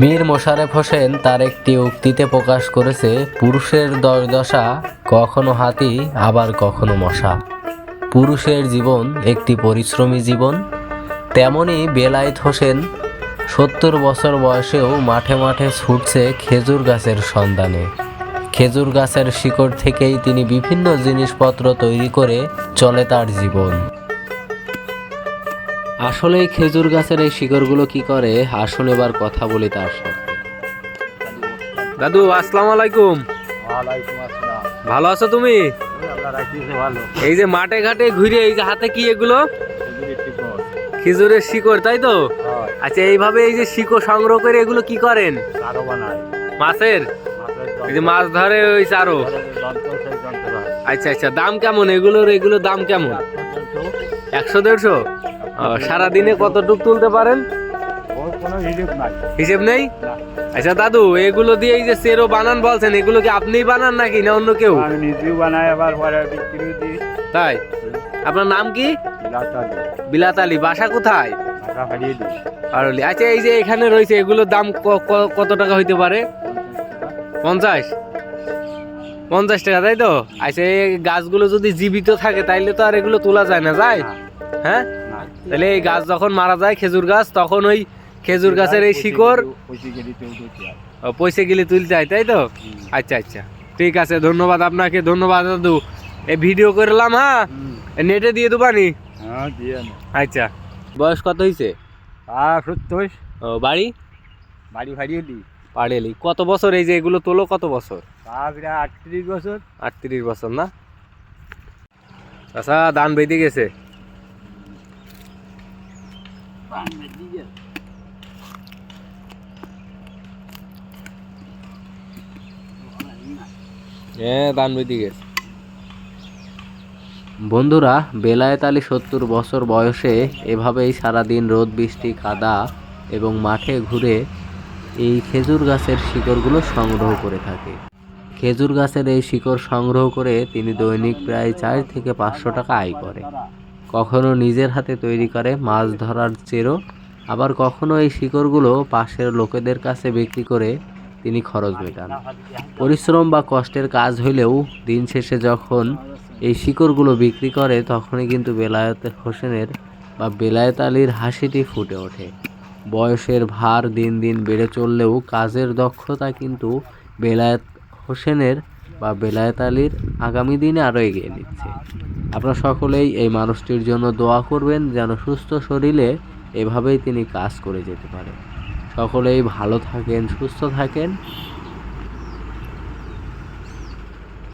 মীর মোশারেফ হোসেন তার একটি উক্তিতে প্রকাশ করেছে, পুরুষের দশদশা কখনো হাতি, আবার কখনো মশা। পুরুষের জীবন একটি পরিশ্রমী জীবন। তেমনি বেলায়েত হোসেন সত্তর বছর বয়সেও মাঠে মাঠে ছুটছে খেজুর গাছের সন্ধানে। খেজুর গাছের শিকড় থেকেই তিনি বিভিন্ন জিনিসপত্র তৈরি করে চলে তার জীবন। আসলে এই খেজুর গাছের এই শিকড়গুলো কি করে? আসুন এবার কথা বলি তার সাথে। দাদু আসসালামু আলাইকুম। ভালো আছো তুমি? এই যে মাঠে ঘাটে ঘুরে এই যে হাতে কি এগুলো? খেজুরের শিকড়। তাই তো? আচ্ছা এইভাবে এই যে শিকড় সংগ্রহ করে এগুলো কি করেন? মাছের? মাছের এই যে মাছ ধরে ওই চারো আচ্ছা আচ্ছা দাম কেমন? এগুলোর এগুলোর দাম কেমন? একশো দেড়শো? সারাদিনে কতটুক তুলতে পারেন? হিসেব নাই। আচ্ছা দাদু এগুলো দিয়ে এই যে সেরো বানান বলছেন এগুলো কি আপনিই বানান নাকি না অন্য কেউ? আমি নিজেও বানাই আবার পরে বিক্রি দিই। তাই? আপনার নাম কি? বিলাত আলী। বাসা কোথায়? আরলি আচ্ছা এই যে এখানে রয়েছে এগুলোর দাম কত টাকা হইতে পারে? পঞ্চাশ। পঞ্চাশ টাকা তাই তো? আচ্ছা এই গাছগুলো যদি জীবিত থাকে তাইলে তো আর এগুলো তোলা যায় না যায়? হ্যাঁ? তাহলে এই গাছ যখন মারা যায় খেজুর গাছ তখন ওই খেজুর গাছের এই শিকড় পয়সা গেলে তুলতে হয় তাই তো? আচ্ছা আচ্ছা। ঠিক আছে ধন্যবাদ আপনাকে ধন্যবাদ দাদু। এই ভিডিও করলাম হ্যাঁ? নেটে দিয়ে দেবানি হ্যাঁ আচ্ছা। বয়স কত হয়েছে আর বাড়ি? বাড়ি দিই পাড়েলি কত বছর এই যে এগুলো তোলো কত বছর? আটত্রিশ বছর। আটত্রিশ বছর না? আচ্ছা দান বেঁধে গেছে। হ্যাঁ দান বেঁধে গেছে। বন্ধুরা বেলায়েত আলী সত্তর বছর বয়সে এভাবেই সারাদিন রোদ বৃষ্টি কাদা এবং মাঠে ঘুরে এই খেজুর গাছের শিকড়গুলো সংগ্রহ করে থাকে। খেজুর গাছের এই শিকড় সংগ্রহ করে তিনি দৈনিক প্রায় চার থেকে পাঁচশো টাকা আয় করে কখনো নিজের হাতে তৈরি করে মাছ ধরার চেরো আবার কখনো এই শিকড়গুলো পাশের লোকেদের কাছে বিক্রি করে তিনি খরচ মেটান। পরিশ্রম বা কষ্টের কাজ হইলেও দিন শেষে যখন এই শিকড়গুলো বিক্রি করে, তখনই কিন্তু বেলায়েত হোসেনের বা বেলায়েত আলীর হাসিটি ফুটে ওঠে। বয়সের ভার দিন দিন বেড়ে চললেও কাজের দক্ষতা কিন্তু বেলায়েত হোসেনের বা বেলায়েত আলীর আগামী দিনে আরও এগিয়ে নিচ্ছে। আপনারা সকলেই এই মানুষটির জন্য দোয়া করবেন যেন সুস্থ শরীরে এভাবেই তিনি কাজ করে যেতে পারেন। সকলেই ভালো থাকেন, সুস্থ থাকেন।